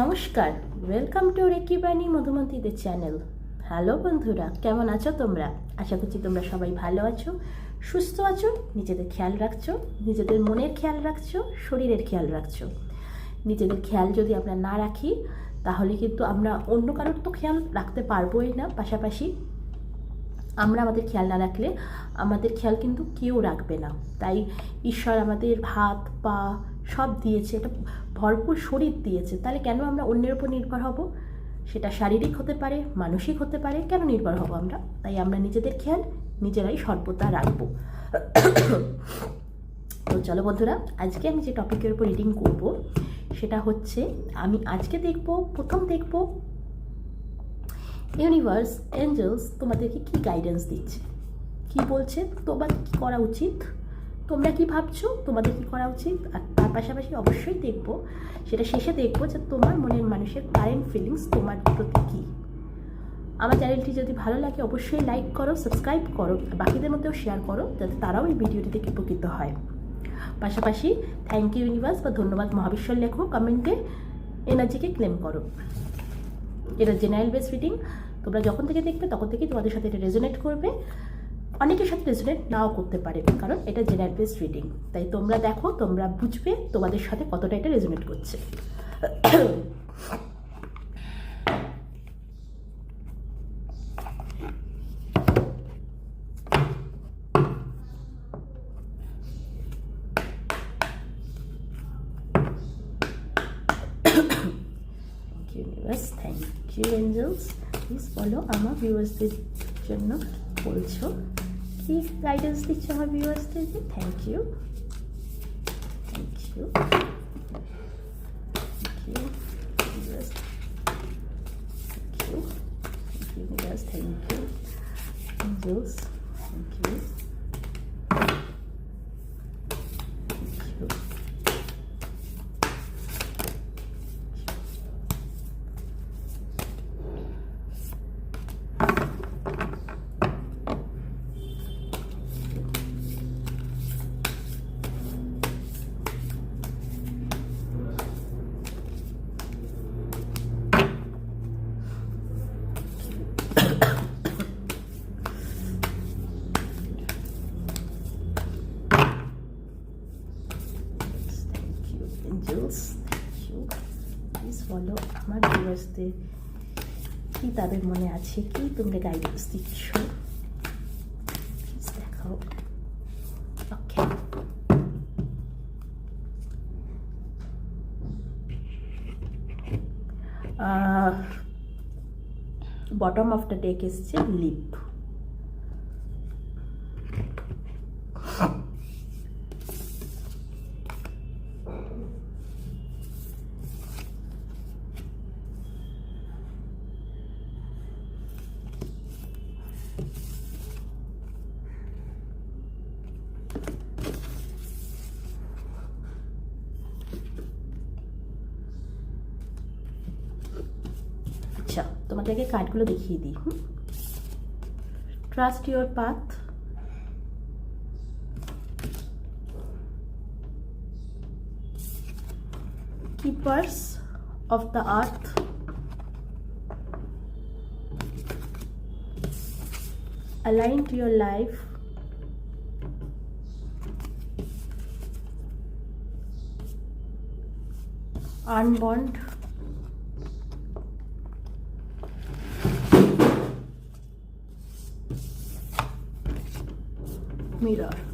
নমস্কার welcome to Rekibani মধুমন্তীদের channel hello বন্ধুরা, কেমন আছো তোমরা? আশা করছি তোমরা সবাই ভালো আছো, সুস্থ আছো, নিজেদের খেয়াল রাখছো, নিজেদের মনের খেয়াল রাখছো, শরীরের খেয়াল রাখছো। নিজেদের খেয়াল যদি আমরা না রাখি, তাহলে কিন্তু আমরা অন্য কারোর তো খেয়াল রাখতে পারবোই না। পাশাপাশি আমরা আমাদের খেয়াল না রাখলে আমাদের খেয়াল কিন্তু কেউ রাখবে না। তাই ঈশ্বর আমাদের হাত পা সব দিয়েছে, এটা ভরপুর শরীর দিয়েছে। তাহলে কেন আমরা অন্যের উপর নির্ভর হব? সেটা শারীরিক হতে পারে, মানসিক হতে পারে, কেন নির্ভর হব আমরা? তাই আমরা নিজেদের খেয়াল, নিজেরাই সর্বদা রাখব। তো চলো বন্ধুরা, আজকে আমি যে টপিকের উপর রিডিং করব, সেটা হচ্ছে আমি আজকে দেখব, প্রথম দেখব ইউনিভার্স এঞ্জেলস তোমাদেরকে কি গাইডেন্স দিচ্ছে? কি বলছে? তোমার কি করা উচিত? তোমরা কি ভাবছ? তোমাদের কি করা উচিত? আর পাশাপাশি অবশ্যই দেখব, সেটা শেষে দেখব যে তোমার মনের মানুষের কারেন্ট ফিলিংস তোমার প্রতি কী। আমার চ্যানেলটি যদি ভালো লাগে অবশ্যই লাইক করো সাবস্ক্রাইব করো বাকিদের মধ্যেও শেয়ার করো, যাতে তারাও এই ভিডিওটি থেকে উপকৃত হয়। পাশাপাশি থ্যাংক ইউ ইউনিভার্স বা ধন্যবাদ মহাবিশ্বর লেখো কমেন্টে এনার্জিকে ক্লেম করো। এটা জেনারেল বেস রিডিং তোমরা যখন থেকে দেখবে তখন থেকেই তোমাদের সাথে এটা রেজোনেট করবে। অনেকের সাথে রেজোনেট নাও করতে পারে, কারণ এটা জেনারেল বেস রিডিং তাই তোমরা দেখো, তোমরা বুঝবে তোমাদের সাথে কতটা এটা রেজোনেট করছে। থ্যাংক ইউ এঞ্জেলস প্লিজ বলো আমার ভিউয়ার্সদের জন্য বলছো। কি গাইডেন্স দিচ্ছ আমার ভিউয়ার্সদেরকে thank you thank you thank you viewers thank you thank you viewers thank you angels thank ভিউয়ার্সদের কি তাদের মনে আছে, কি তোমরা গাইডেন্স দিচ্ছ? দেখাও। Okay bottom of the deck এসছে লিপ আচ্ছা তোমাদেরকে কার্ডগুলো দেখিয়ে দিই hmm trust your path keepers of the earth align to your life unbond mirar.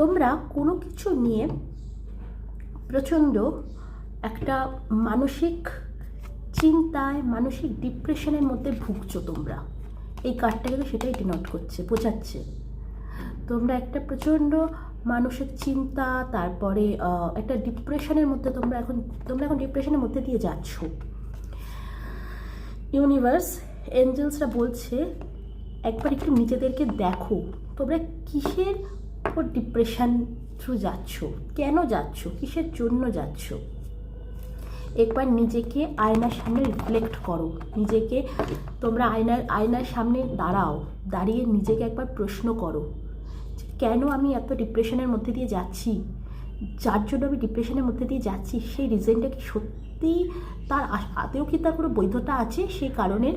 তোমরা কোনো কিছু নিয়ে প্রচণ্ড একটা মানসিক চিন্তায়, মানসিক ডিপ্রেশনের মধ্যে ভুগছো তোমরা। এই কার্ডটা কিন্তু সেটাই ডিনোট করছে, বোঝাচ্ছে। তোমরা একটা প্রচণ্ড মানসিক চিন্তা, তারপরে একটা ডিপ্রেশনের মধ্যে তোমরা এখন তোমরা এখন ডিপ্রেশনের মধ্যে দিয়ে যাচ্ছ। ইউনিভার্স এঞ্জেলসরা বলছে, একবার একটু নিজেদেরকে দেখো। তোমরা কিসের উপর ডিপ্রেশন থ্রু যাচ্ছ? কেন যাচ্ছ? কিসের জন্য যাচ্ছ? একবার নিজেকে আয়নার সামনে রিফ্লেক্ট করো। নিজেকে, তোমরা আয়নার আয়নার সামনে দাঁড়াও। দাঁড়িয়ে নিজেকে একবার প্রশ্ন করো কেন আমি এত ডিপ্রেশনের মধ্যে দিয়ে যাচ্ছি? যার জন্য আমি ডিপ্রেশনের মধ্যে দিয়ে যাচ্ছি? সেই রিজনটা কি সত্যি তার আদেও কি তার কোনো বৈধতা আছে? সেই কারণের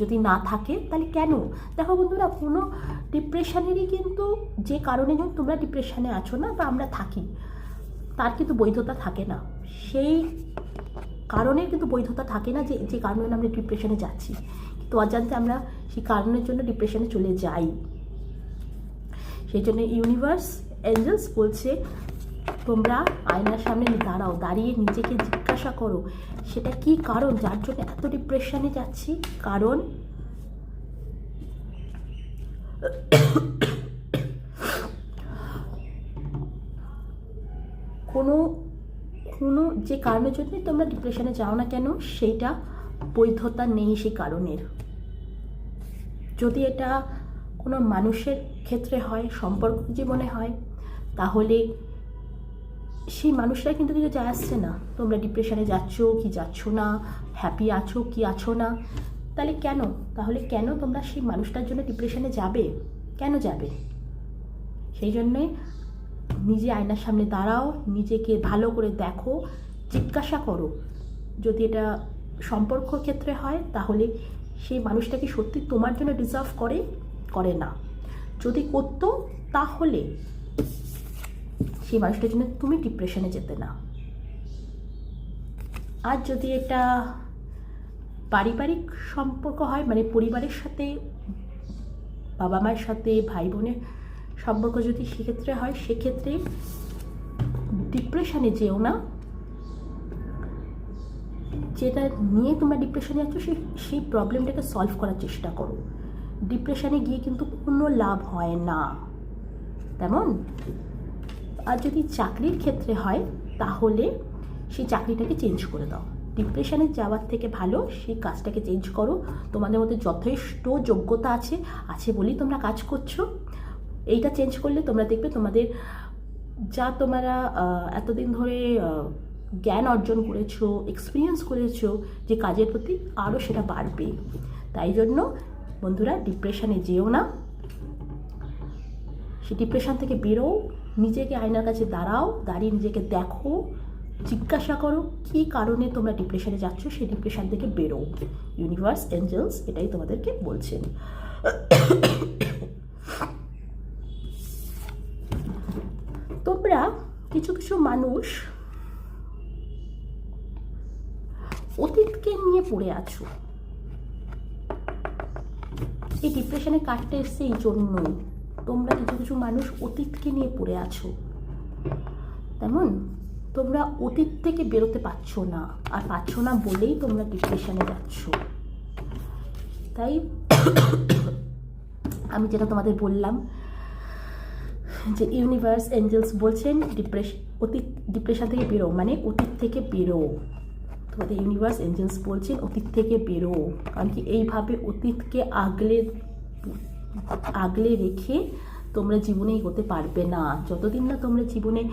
যদি না থাকে, তাহলে কেন? দেখো বন্ধুরা, কোনো ডিপ্রেশনেরই কিন্তু যে কারণে যখন তোমরা ডিপ্রেশনে আছো না বা আমরা থাকি, তার কিন্তু বৈধতা থাকে না। সেই কারণের কিন্তু বৈধতা থাকে না যে যে কারণে আমরা ডিপ্রেশনে যাচ্ছি। কিন্তু অজান্তে আমরা সেই কারণের জন্য ডিপ্রেশনে চলে যাই। সেই জন্য ইউনিভার্স এঞ্জেলস বলছে, তোমরা আয়নার সামনে দাঁড়াও, দাঁড়িয়ে নিজেকে জিজ্ঞাসা করো, সেটা কি কারণ? যার জন্য এত ডিপ্রেশনে যাচ্ছি? কারণ? কোনো কোনো যে কারণের জন্য তোমরা ডিপ্রেশনে যাও না কেন সেইটা বৈধতা নেই সেই কারণের। যদি এটা কোনো মানুষের ক্ষেত্রে হয়, সম্পর্ক জীবনে হয়, তাহলে সেই মানুষরা কিন্তু কিছু যায় আসছে না। তোমরা ডিপ্রেশনে যাচ্ছ, কি যাচ্ছ না হ্যাপি আছো, কি আছো না, তাহলে কেন? তাহলে কেন তোমরা সেই মানুষটার জন্য ডিপ্রেশনে যাবে? কেন যাবে? সেই জন্যে নিজে আয়নার সামনে দাঁড়াও, নিজেকে ভালো করে দেখো, জিজ্ঞাসা করো। যদি এটা সম্পর্ক ক্ষেত্রে হয়, তাহলে সেই মানুষটা কি সত্যি তোমার জন্য ডিজার্ভ করে? করে না। যদি করতো, তাহলে সেই মানুষটার জন্য তুমি ডিপ্রেশনে যেতে না। আর যদি এটা পারিবারিক সম্পর্ক হয় মানে পরিবারের সাথে, বাবা মায়ের সাথে ভাই বোনের সম্পর্ক যদি সেক্ষেত্রে হয়, সেক্ষেত্রে ডিপ্রেশনে যেও না। যেটা নিয়ে তোমরা ডিপ্রেশনে যাচ্ছ সেই সেই প্রবলেমটাকে সলভ করার চেষ্টা করো। ডিপ্রেশনে গিয়ে কিন্তু কোনো লাভ হয় না। তেমন আর যদি চাকরির ক্ষেত্রে হয়, তাহলে সেই চাকরিটাকে চেঞ্জ করে দাও। ডিপ্রেশনে যাওয়ার থেকে ভালো, সেই কাজটাকে চেঞ্জ করো। তোমাদের মধ্যে যথেষ্ট যোগ্যতা আছে আছে বলেই তোমরা কাজ করছ। এইটা চেঞ্জ করলে তোমরা দেখবে তোমাদের যা তোমরা এতদিন ধরে জ্ঞান অর্জন করেছ এক্সপিরিয়েন্স করেছ, যে কাজের প্রতি আরও সেটা বাড়বে। তাই জন্য বন্ধুরা ডিপ্রেশনে যেও না। সে ডিপ্রেশন থেকে বেরো নিজেকে আয়নার কাছে দাঁড়াও, দাঁড়িয়ে নিজেকে দেখো, জিজ্ঞাসা করো, কী কারণে তোমরা ডিপ্রেশনে যাচ্ছ? সেই ডিপ্রেশন থেকে বেরো। ইউনিভার্স এঞ্জেলস এটাই তোমাদেরকে বলছেন। তোমরা কিছু কিছু মানুষ অতীতকে নিয়ে পড়ে আছো। এই ডিপ্রেশনে কাটতে এসছে এই জন্যই। তোমরা কিছু কিছু মানুষ অতীতকে নিয়ে পড়ে আছো। তেমন তোমরা অতীত থেকে বেরোতে পারছ না, আর পারছ না বলেই তোমরা ডিপ্রেশনে যাচ্ছ। তাই আমি যেটা তোমাদের বললাম, যে ইউনিভার্স এঞ্জেলস বলছেন ডিপ্রেশ অতীত ডিপ্রেশন থেকে বেরো মানে অতীত থেকে বেরো। তোমাদের ইউনিভার্স এঞ্জেলস বলছেন, অতীত থেকে বেরো। কারণ কি এইভাবে অতীতকে আগলে আগলে রেখে তোমরা জীবনে এগোতে পারবে না। যতদিন না তোমরা জীবনে,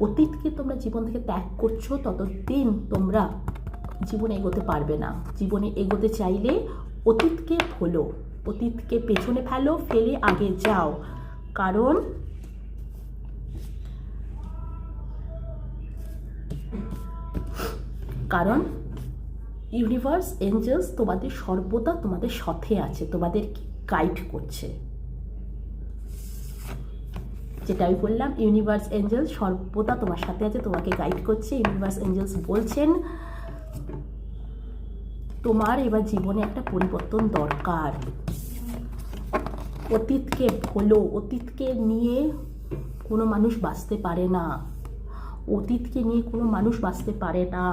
অতীতকে তোমরা জীবন থেকে ত্যাগ করছ, ততদিন তোমরা জীবনে এগোতে পারবে না। জীবনে এগোতে চাইলে অতীতকে ভোলো, অতীতকে পেছনে ফেলো, ফেলে আগে যাও। কারণ কারণ ইউনিভার্স এঞ্জেলস তোমাদের সর্বদা তোমাদের সাথে আছে তোমাদেরকে গাইড করছে। যেটা আমি বললাম ইউনিভার্স এঞ্জেলস সর্বদা তোমার সাথে আছে, তোমাকে গাইড করছে ইউনিভার্স এঞ্জেলস বলছেন, তোমার এবার জীবনে একটা পরিবর্তন দরকার। অতীতকে ভোলো, অতীতকে নিয়ে কোনো মানুষ বাঁচতে পারে না। অতীতকে নিয়ে কোনো মানুষ বাঁচতে পারে না।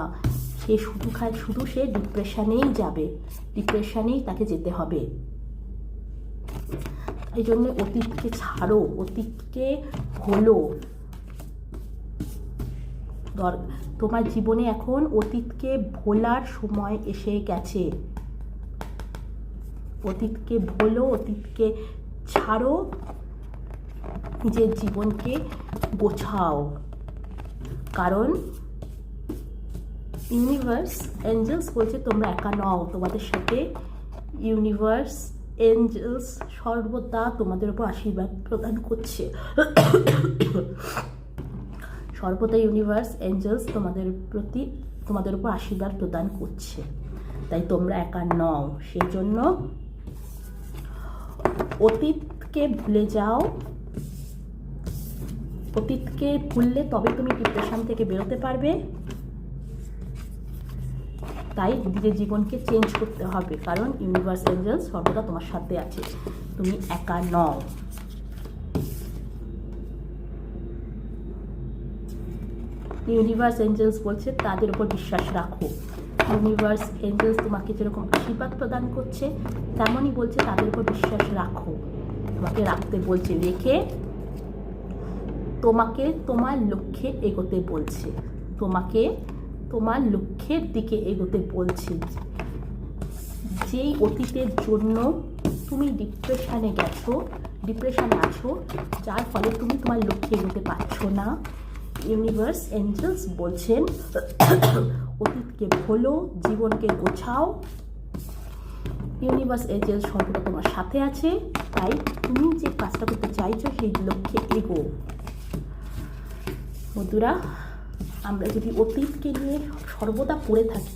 সে শুধু খায়, শুধু সে ডিপ্রেশনেই যাবে। ডিপ্রেশনেই তাকে যেতে হবে। এই জন্য অতীতকে ছাড়ো, অতীতকে হলো তোমার জীবনে এখন অতীতকে ভোলার সময় এসে গেছে। অতীতকে ভোলো, অতীতকে ছাড়ো, নিজের জীবনকে গোছাও। কারণ ইউনিভার্স এঞ্জেলস বলছে তোমরা একা নও, তোমাদের সাথে ইউনিভার্স এঞ্জেলস সর্বদা তোমাদের উপর আশীর্বাদ প্রদান করছে। সর্বদা ইউনিভার্স এঞ্জেলস তোমাদের প্রতি, তোমাদের উপর আশীর্বাদ প্রদান করছে। তাই তোমরা একা নও। সেই জন্য অতীতকে ভুলে যাও। অতীতকে ভুললে তবে তুমি ডিপ্রেশন থেকে বেরোতে পারবে। তাই নিজের জীবনকে চেঞ্জ করতে হবে। কারণ ইউনিভার্স এঞ্জেলস সর্বদা তোমার সাথে আছে। তুমি একা নও। ইউনিভার্স এঞ্জেলস বলছে, তাদের উপর বিশ্বাস রাখো। ইউনিভার্স এঞ্জেলস তোমাকে যেরকম আশীর্বাদ প্রদান করছে, তেমনই বলছে, তাদের উপর বিশ্বাস রাখো। তোমাকে রাখতে বলছে, রেখে তোমাকে তোমার লক্ষ্যে এগোতে বলছে। তোমাকে তোমার লক্ষ্যের দিকে এগোতে বলছে। যেই অতীতের জন্য তুমি ডিপ্রেশনে গেছো ডিপ্রেশনে আছো, যার ফলে তুমি তোমার লক্ষ্যে এগোতে পারছ না ইউনিভার্স এঞ্জেলস বলছেন, অতীতকে ভোলো, জীবনকে গোছাও। ইউনিভার্স এঞ্জেলস সর্বদা তোমার সাথে আছে, তাই তুমি যে কাজটা করতে চাইছো সেই লক্ষ্যে এগো। বন্ধুরা আমরা যদি অতীতকে নিয়ে সর্বদা পড়ে থাকি,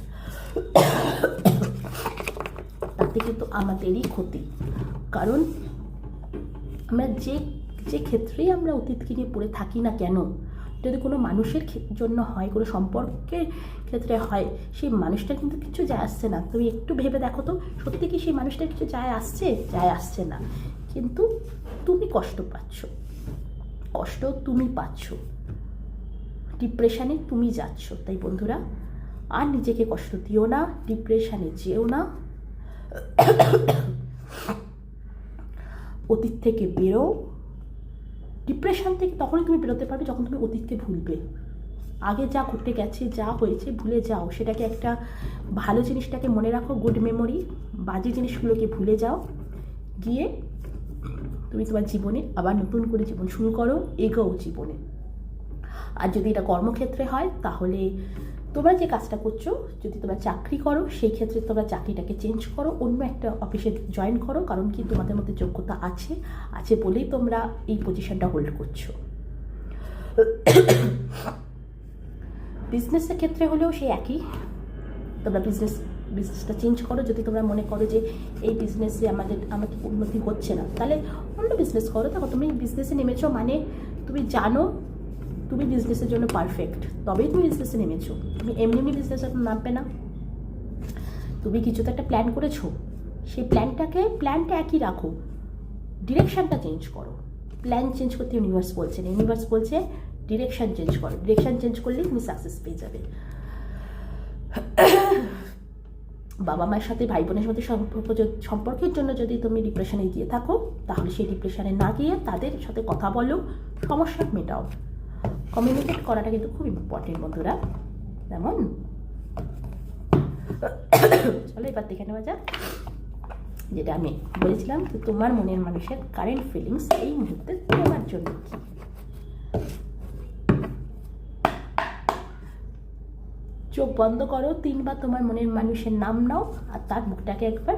তাতে কিন্তু আমাদেরই ক্ষতি। কারণ আমরা যে যে ক্ষেত্রেই আমরা অতীতকে নিয়ে পড়ে থাকি না কেন, যদি কোনো মানুষের জন্য হয়, কোনো সম্পর্কের ক্ষেত্রে হয়, সেই মানুষটা কিন্তু কিছু যায় আসছে না। তুমি একটু ভেবে দেখো তো, সত্যি কি সেই মানুষটা কিছু যায় আসছে? যায় আসছে না। কিন্তু তুমি কষ্ট পাচ্ছ। কষ্ট তুমি পাচ্ছ। ডিপ্রেশনে তুমি যাচ্ছ, তাই বন্ধুরা, আর নিজেকে কষ্ট দিও না ডিপ্রেশানে যেও না। অতীত থেকে বেরো। ডিপ্রেশান থেকে তখনই তুমি বেরোতে পারবে যখন তুমি অতীতকে ভুলবে। আগে যা ঘটে গেছে, যা হয়েছে, ভুলে যাও। সেটাকে একটা ভালো জিনিসটাকে মনে রাখো গুড মেমোরি বাজে জিনিসগুলোকে ভুলে যাও। গিয়ে তুমি তোমার জীবনে আবার নতুন করে জীবন শুরু করো, এগোও জীবনে। আর যদি এটা কর্মক্ষেত্রে হয়, তাহলে তোমরা যে কাজটা করছ, যদি তোমরা চাকরি করো, সেই ক্ষেত্রে তোমরা চাকরিটাকে চেঞ্জ করো, অন্য একটা অফিসে জয়েন করো, কারণ কি তোমাদের মধ্যে যোগ্যতা আছে আছে বলেই তোমরা এই পজিশনটা হোল্ড করছ। বিজনেসের ক্ষেত্রে হলেও সেই একই। তোমরা বিজনেস বিজনেসটা চেঞ্জ করো। যদি তোমরা মনে করো যে এই বিজনেসে আমাদের আমাকে উন্নতি হচ্ছে না, তাহলে অন্য বিজনেস করো। দেখো, তুমি বিজনেসে নেমেছো মানে তুমি জানো তুমি বিজনেসের জন্য পারফেক্ট তবেই তুমি বিজনেসে নেমেছো। তুমি এমনি এমনি বিজনেসে নামবে না। তুমি কিছু তো একটা প্ল্যান করেছ। সেই প্ল্যানটাকে প্ল্যানটা একই রাখো। ডিরেকশানটা চেঞ্জ করো। প্ল্যান চেঞ্জ করতে ইউনিভার্স বলছে না। ইউনিভার্স বলছে ডিরেকশন চেঞ্জ করো। ডিরেকশান চেঞ্জ করলেই তুমি সাকসেস পেয়ে যাবে। বাবা মায়ের সাথে, ভাই বোনের সাথে সম্পর্ক সম্পর্কের জন্য যদি তুমি ডিপ্রেশনে গিয়ে থাকো, তাহলে সেই ডিপ্রেশনে না গিয়ে তাদের সাথে কথা বলো। সমস্যা মেটাও। কমিউনিকেট করাটা কিন্তু খুব ইম্পর্টেন্ট বন্ধুরা। যেমন চলো এবার দেখে নেওয়া যাক। যেটা আমি বলেছিলাম যে তোমার মনের মানুষের কারেন্ট ফিলিংস এই মুহূর্তে তোমার জন্য কি? চোখ বন্ধ করো, তিনবার তোমার মনের মানুষের নাম নাও আর তার মুখটাকে একবার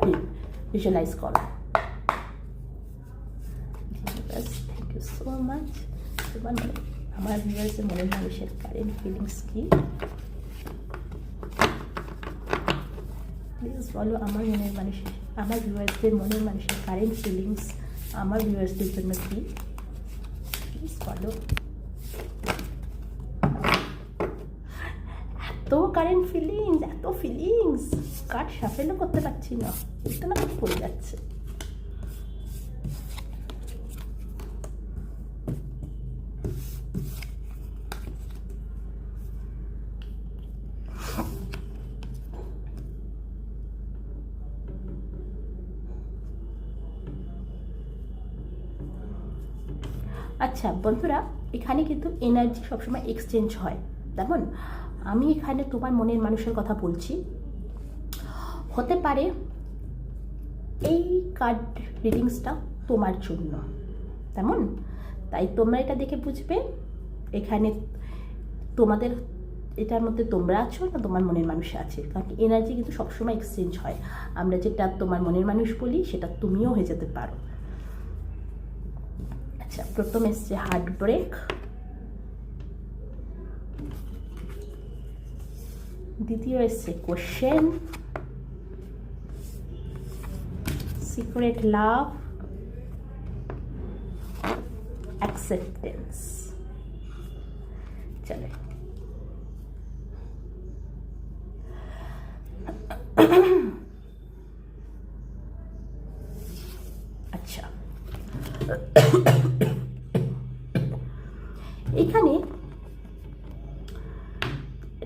ভিজুয়ালাইজ করো। থ্যাংক ইউ সো মাচ তোমার আমার ভিউয়ার্সের মনের মানুষের কারেন্ট ফিলিংস কি? প্লিজ বলো আমার মনের মানুষের, আমার ভিউয়ার্সদের মনের মানুষের কারেন্ট ফিলিংস আমার ভিউয়ার্সদের জন্য কি? প্লিজ বলো এত কারেন্ট ফিলিংস এত ফিলিংস কার্ড সাফেলও করতে পারছি না? এটা না পড়ে যাচ্ছে। আচ্ছা বন্ধুরা, এখানে কিন্তু এনার্জি সবসময় এক্সচেঞ্জ হয়। তেমন আমি এখানে তোমার মনের মানুষের কথা বলছি। হতে পারে এই কার্ড রিডিংসটা তোমার জন্য। তেমন? তাই তোমরা এটা দেখে বুঝবে, এখানে তোমাদের এটার মধ্যে তোমরা আছো না তোমার মনের মানুষ আছে। কারণ এনার্জি কিন্তু সবসময় এক্সচেঞ্জ হয়। আমরা যেটা তোমার মনের মানুষ বলি, সেটা তুমিও হয়ে যেতে পারো। আচ্ছা প্রথম এসছে হার্ট ব্রেক দ্বিতীয় এসছে কোশ্চেন সিক্রেট লাভ অ্যাকসেপ্টেন্স চলে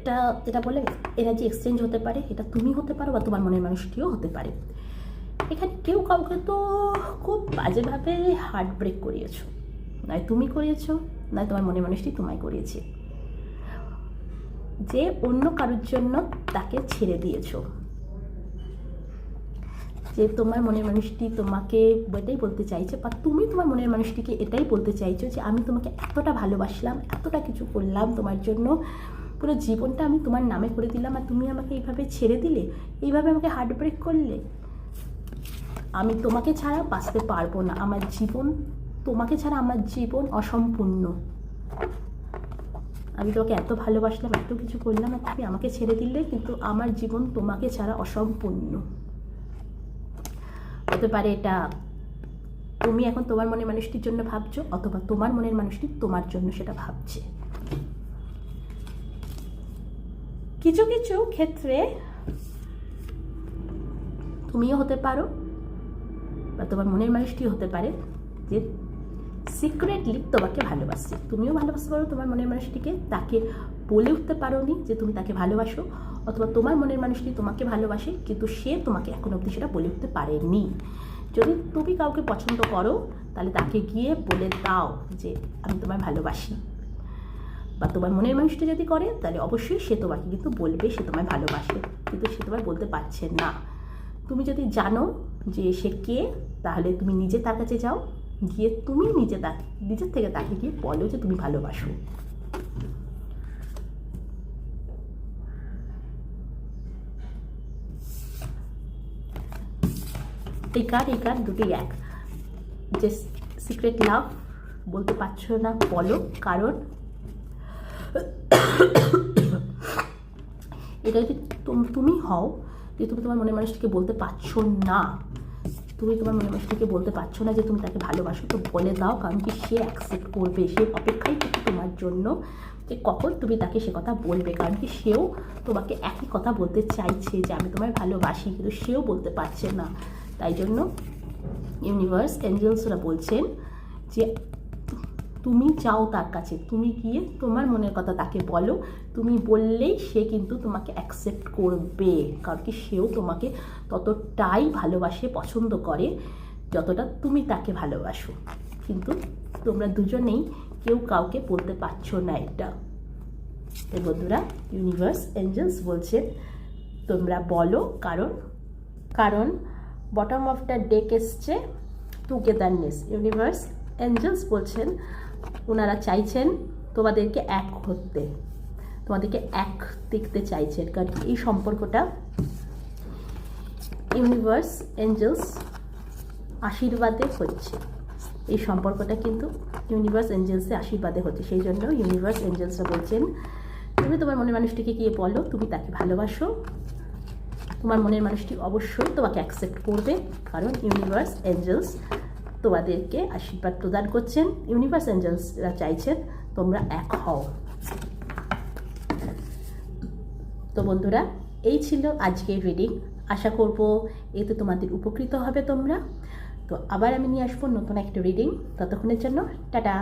এটা যেটা বলে এনার্জি এক্সচেঞ্জ হতে পারে, এটা তুমি হতে পারো বা তোমার মনের মানুষটিও হতে পারে। এখানে কেউ কাউকে তো খুব বাজেভাবে হার্ট ব্রেক করিয়েছো। নয় তুমি করিয়েছো, নয় তোমার মনের মানুষটি তোমায় করিয়েছে। যে অন্য কারোর জন্য তাকে ছেড়ে দিয়েছ। যে তোমার মনের মানুষটি তোমাকে এটাই বলতে চাইছে বা তুমি তোমার মনের মানুষটিকে এটাই বলতে চাইছো যে আমি তোমাকে এতটা ভালোবাসলাম, এতটা কিছু করলাম তোমার জন্য পুরো জীবনটা আমি তোমার নামে করে দিলাম আর তুমি আমাকে এইভাবে ছেড়ে দিলে? এইভাবে আমাকে হার্ট ব্রেক করলে? আমি তোমাকে ছাড়া বাঁচতে পারব না। আমার জীবন, তোমাকে ছাড়া আমার জীবন অসম্পূর্ণ। আমি তোমাকে এত ভালোবাসলাম, এত কিছু করলাম, আর তুমি আমাকে ছেড়ে দিলে, কিন্তু আমার জীবন তোমাকে ছাড়া অসম্পূর্ণ। হতে পারে এটা তুমি এখন তোমার মনের মানুষটির জন্য ভাবছ, অথবা তোমার মনের মানুষটি তোমার জন্য সেটা ভাবছে। কিছু কিছু ক্ষেত্রে তুমিও হতে পারো, বা তোমার মনের মানুষটিও হতে পারে, যে সিক্রেটলি তোমাকে ভালোবাসছে। তুমিও ভালোবাসতে পারো, তোমার মনের মানুষটিকে তাকে বলে উঠতে পারো নি যে তুমি তাকে ভালোবাসো, অথবা তোমার মনের মানুষটি তোমাকে ভালোবাসে, কিন্তু সে তোমাকে এখন অবধি সেটা বলে উঠতে পারেনি। যদি তুমি কাউকে পছন্দ করো, তাহলে তাকে গিয়ে বলে দাও যে, আমি তোমায় ভালোবাসি। বা তোমার মনের মানুষটা যদি করে, তাহলে অবশ্যই সে তোমাকে কিন্তু বলবে, সে তোমায় ভালোবাসে। কিন্তু সে তোমায় বলতে পারছে না। তুমি যদি জানো যে সে কে, তাহলে তুমি নিজে তার কাছে যাও। গিয়ে তুমি নিজে তাকে নিজের থেকে তাকে গিয়ে বলো যে তুমি ভালোবাসো। এই কার্ড এই কার্ড দুটোই এক। যে সিক্রেট লাভ বলতে পারছ না, বলো। কারণ এটা যদি তুম- হও, যে তুমি তোমার মনের মানুষটিকে বলতে পারছ না, তুমি তোমার মনের মানুষটিকে বলতে পারছ না যে তুমি তাকে ভালোবাসো, তো বলে দাও, কারণ কি সে অ্যাকসেপ্ট করবে, সে অপেক্ষাই থাকে তোমার জন্য যে কখন তুমি তাকে সে কথা বলবে, কারণ কি সেও তোমাকে একই কথা বলতে চাইছে যে আমি তোমায় ভালোবাসি, কিন্তু সেও বলতে পারছে না। তাই জন্য ইউনিভার্স এঞ্জেলসরা বলছেন যে তুমি যাও তার কাছে। তুমি গিয়ে তোমার মনের কথা তাকে বলো। তুমি বললেই সে কিন্তু তোমাকে অ্যাকসেপ্ট করবে, কারণ কি সেও তোমাকে ততটাই ভালোবাসে, পছন্দ করে যতটা তুমি তাকে ভালোবাসো। কিন্তু তোমরা দুজনেই কেউ কাউকে বলতে পারছ না এটা। তাই বন্ধুরা ইউনিভার্স এঞ্জেলস বলছেন তোমরা বলো কারণ কারণ বটম অফ দ্য ডেক এসছে টুগেদারনেস ইউনিভার্স এঞ্জেলস বলছেন ওনারা চাইছেন তোমাদেরকে এক করতে তোমাদেরকে এক দেখতে চাইছেন। কারণ এই সম্পর্কটা ইউনিভার্স এঞ্জেলস আশীর্বাদে হচ্ছে। এই সম্পর্কটা কিন্তু ইউনিভার্স এঞ্জেলসে আশীর্বাদে হচ্ছে। সেই জন্য ইউনিভার্স এঞ্জেলসরা বলছেন, তুমি তোমার মনের মানুষটিকে গিয়ে বলো, তুমি তাকে ভালোবাসো। তোমার মনের মানুষটি অবশ্যই তোমাকে অ্যাকসেপ্ট করবে। কারণ ইউনিভার্স এঞ্জেলস তোমাদেরকে আশীর্বাদ প্রদান করছেন। ইউনিভার্স এঞ্জেলসরা চাইছেন তোমরা এক হও। তো বন্ধুরা, এই ছিল আজকের রিডিং। আশা করব এতে তোমাদের উপকৃত হবে তোমরা। তো আবার আমি নিয়ে আসব নতুন একটা রিডিং। ততক্ষণের জন্য, টাটা!